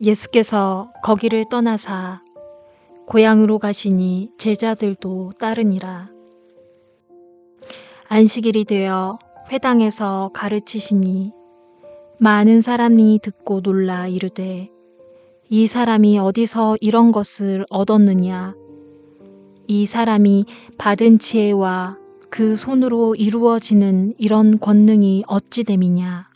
예수께서 거기를 떠나사 고향으로 가시니 제자들도 따르니라. 안식일이 되어 회당에서 가르치시니 많은 사람이 듣고 놀라 이르되 이 사람이 어디서 이런 것을 얻었느냐 이 사람이 받은 지혜와 그 손으로 이루어지는 이런 권능이 어찌 됨이냐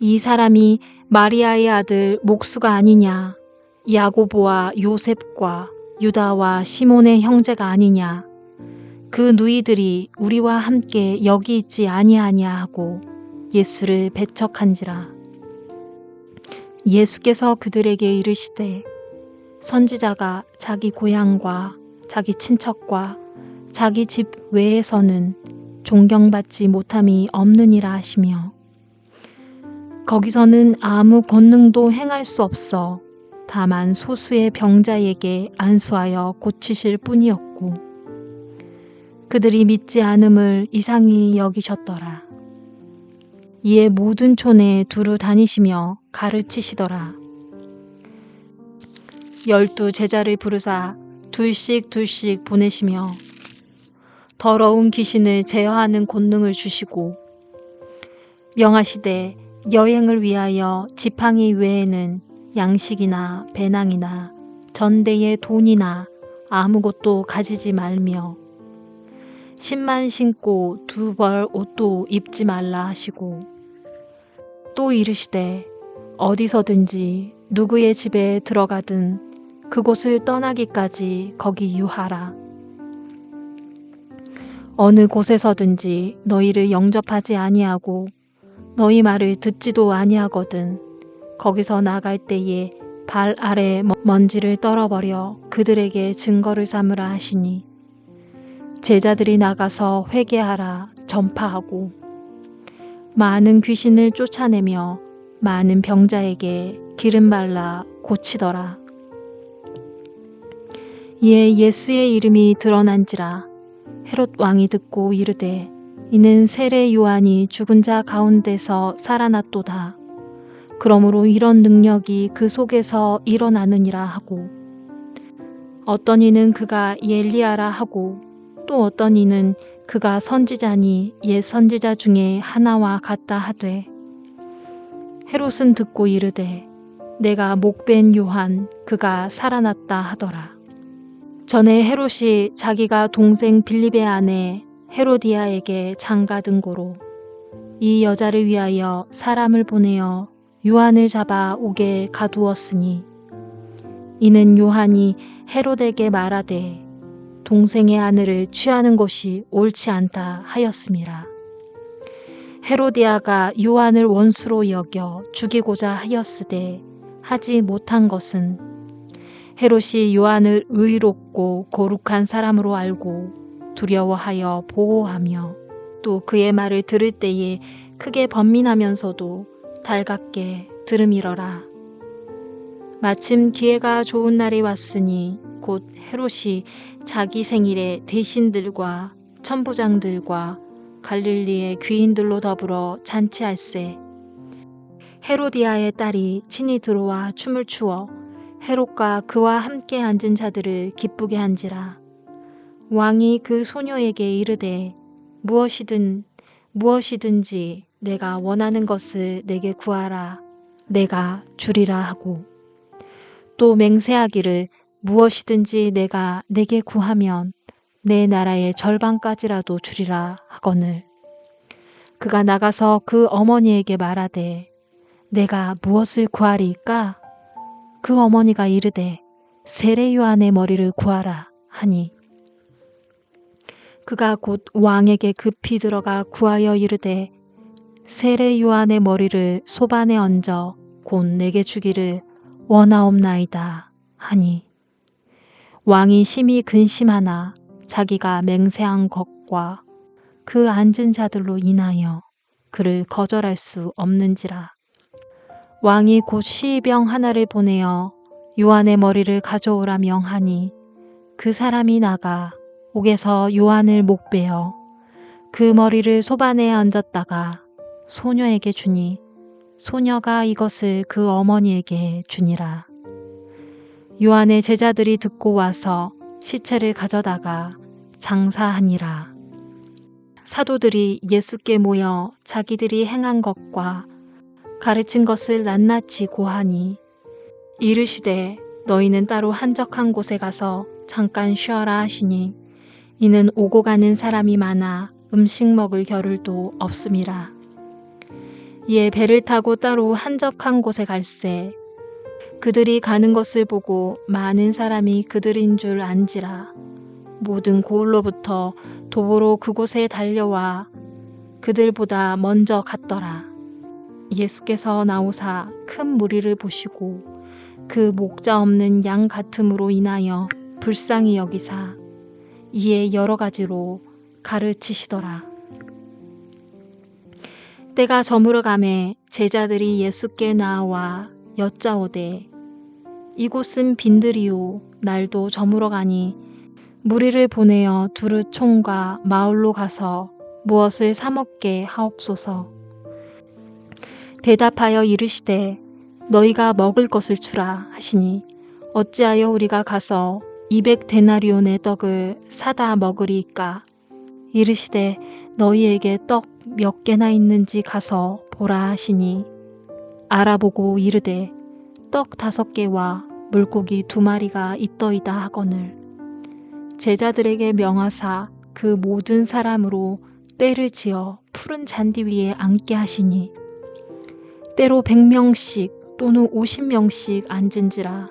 이 사람이 마리아의 아들 목수가 아니냐 야고보와 요셉과 유다와 시몬의 형제가 아니냐 그 누이들이 우리와 함께 여기 있지 아니하냐 하고 예수를 배척한지라. 예수께서 그들에게 이르시되 선지자가 자기 고향과 자기 친척과 자기 집 외에서는 존경받지 못함이 없느니라 하시며 거기서는 아무 권능도 행할 수 없어 다만 소수의 병자에게 안수하여 고치실 뿐이었고 그들이 믿지 않음을 이상히 여기셨더라. 이에 모든 촌에 두루 다니시며 가르치시더라. 열두 제자를 부르사 둘씩 둘씩 보내시며 더러운 귀신을 제어하는 권능을 주시고 명하시되 여행을 위하여 지팡이 외에는 양식이나 배낭이나 전대의 돈이나 아무것도 가지지 말며 신만 신고 두 벌 옷도 입지 말라 하시고 또 이르시되 어디서든지 누구의 집에 들어가든 그곳을 떠나기까지 거기 유하라. 어느 곳에서든지 너희를 영접하지 아니하고 너희 말을 듣지도 아니하거든. 거기서 나갈 때에 발 아래 먼지를 떨어버려 그들에게 증거를 삼으라 하시니. 제자들이 나가서 회개하라 전파하고. 많은 귀신을 쫓아내며 많은 병자에게 기름 발라 고치더라. 이에 예수의 이름이 드러난지라 헤롯 왕이 듣고 이르되 이는 세례 요한이 죽은 자 가운데서 살아났도다. 그러므로 이런 능력이 그 속에서 일어나느니라 하고 어떤 이는 그가 엘리야라 하고 또 어떤 이는 그가 선지자니 옛 선지자 중에 하나와 같다 하되 헤롯은 듣고 이르되 내가 목벤 요한 그가 살아났다 하더라. 전에 헤롯이 자기가 동생 빌립의 아내 헤로디아에게 장가든 고로 이 여자를 위하여 사람을 보내어 요한을 잡아 오게 가두었으니 이는 요한이 헤롯에게 말하되 동생의 아내를 취하는 것이 옳지 않다 하였음이라. 헤로디아가 요한을 원수로 여겨 죽이고자 하였으되 하지 못한 것은 헤롯이 요한을 의롭고 거룩한 사람으로 알고 두려워하여 보호하며 또 그의 말을 들을 때에 크게 번민하면서도 달갑게 들음이러라. 마침 기회가 좋은 날이 왔으니 곧 헤롯이 자기 생일에 대신들과 천부장들과 갈릴리의 귀인들로 더불어 잔치할세. 헤로디아의 딸이 친히 들어와 춤을 추어 헤롯과 그와 함께 앉은 자들을 기쁘게 한지라. 왕이 그 소녀에게 이르되 무엇이든 무엇이든지 내가 원하는 것을 내게 구하라. 내가 주리라 하고. 또 맹세하기를 무엇이든지 내가 내게 구하면 내 나라의 절반까지라도 주리라 하거늘. 그가 나가서 그 어머니에게 말하되 내가 무엇을 구하리까? 그 어머니가 이르되 세례 요한의 머리를 구하라 하니 그가 곧 왕에게 급히 들어가 구하여 이르되 세례 요한의 머리를 소반에 얹어 곧 내게 주기를 원하옵나이다 하니 왕이 심히 근심하나 자기가 맹세한 것과 그 앉은 자들로 인하여 그를 거절할 수 없는지라. 왕이 곧 시병 하나를 보내어 요한의 머리를 가져오라 명하니 그 사람이 나가 옥에서 요한을 목 베어 그 머리를 소반에 얹었다가 소녀에게 주니 소녀가 이것을 그 어머니에게 주니라. 요한의 제자들이 듣고 와서 시체를 가져다가 장사하니라. 사도들이 예수께 모여 자기들이 행한 것과 가르친 것을 낱낱이 고하니 이르시되 너희는 따로 한적한 곳에 가서 잠깐 쉬어라 하시니 이는 오고 가는 사람이 많아 음식 먹을 겨를도 없음이라. 이에 배를 타고 따로 한적한 곳에 갈새 그들이 가는 것을 보고 많은 사람이 그들인 줄 안지라 모든 고을로부터 도보로 그곳에 달려와 그들보다 먼저 갔더라. 예수께서 나오사 큰 무리를 보시고 그 목자 없는 양 같음으로 인하여 불쌍히 여기사 이에 여러 가지로 가르치시더라. 때가 저물어 가매 제자들이 예수께 나와 여짜오되 이곳은 빈들이요 날도 저물어 가니 무리를 보내어 두루 총과 마을로 가서 무엇을 사 먹게 하옵소서. 대답하여 이르시되 너희가 먹을 것을 주라 하시니 어찌하여 우리가 가서 200 데나리온의 떡을 사다 먹으리까? 이르시되 너희에게 떡 몇 개나 있는지 가서 보라 하시니. 알아보고 이르되 떡 다섯 개와 물고기 두 마리가 있더이다 하거늘. 제자들에게 명하사 그 모든 사람으로 때를 지어 푸른 잔디 위에 앉게 하시니. 때로 100명씩 또는 50명씩 앉은지라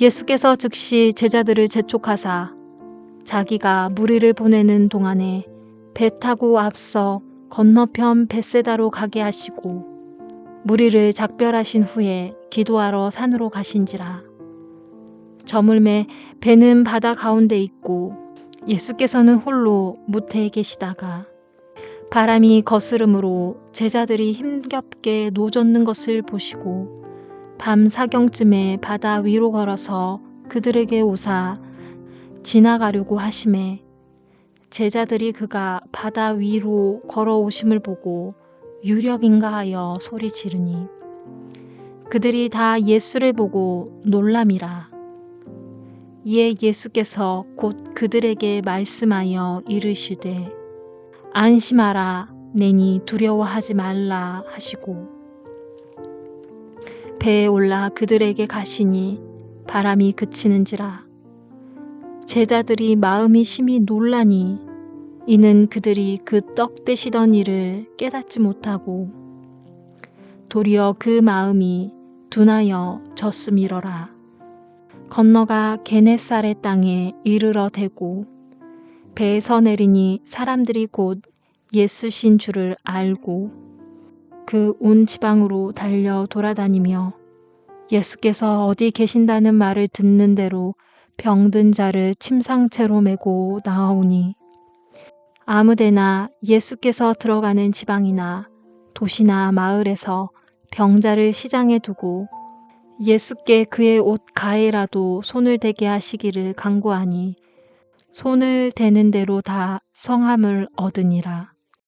예수께서 즉시 제자들을 재촉하사 자기가 무리를 보내는 동안에 배 타고 앞서 건너편 벳세다로 가게 하시고 무리를 작별하신 후에 기도하러 산으로 가신지라. 저물매 배는 바다 가운데 있고 예수께서는 홀로 무태에 계시다가 바람이 거스름으로 제자들이 힘겹게 노젓는 것을 보시고 밤 사경쯤에 바다 위로 걸어서 그들에게 오사 지나가려고 하심에 제자들이 그가 바다 위로 걸어오심을 보고 유력인가 하여 소리 지르니 그들이 다 예수를 보고 놀람이라. 이에 예수께서 곧 그들에게 말씀하여 이르시되 안심하라 내니 두려워하지 말라 하시고 배에 올라 그들에게 가시니 바람이 그치는지라 제자들이 마음이 심히 놀라니 이는 그들이 그 떡 떼시던 일을 깨닫지 못하고 도리어 그 마음이 둔하여 졌음이러라. 건너가 게네살의 땅에 이르러 대고 배에서 내리니 사람들이 곧 예수신 줄을 알고 그 온 지방으로 달려 돌아다니며 예수께서 어디 계신다는 말을 듣는 대로 병든 자를 침상채로 메고 나오니 아무데나 예수께서 들어가는 지방이나 도시나 마을에서 병자를 시장에 두고 예수께 그의 옷 가에라도 손을 대게 하시기를 간구하니 손을 대는 대로 다 성함을 얻으니라.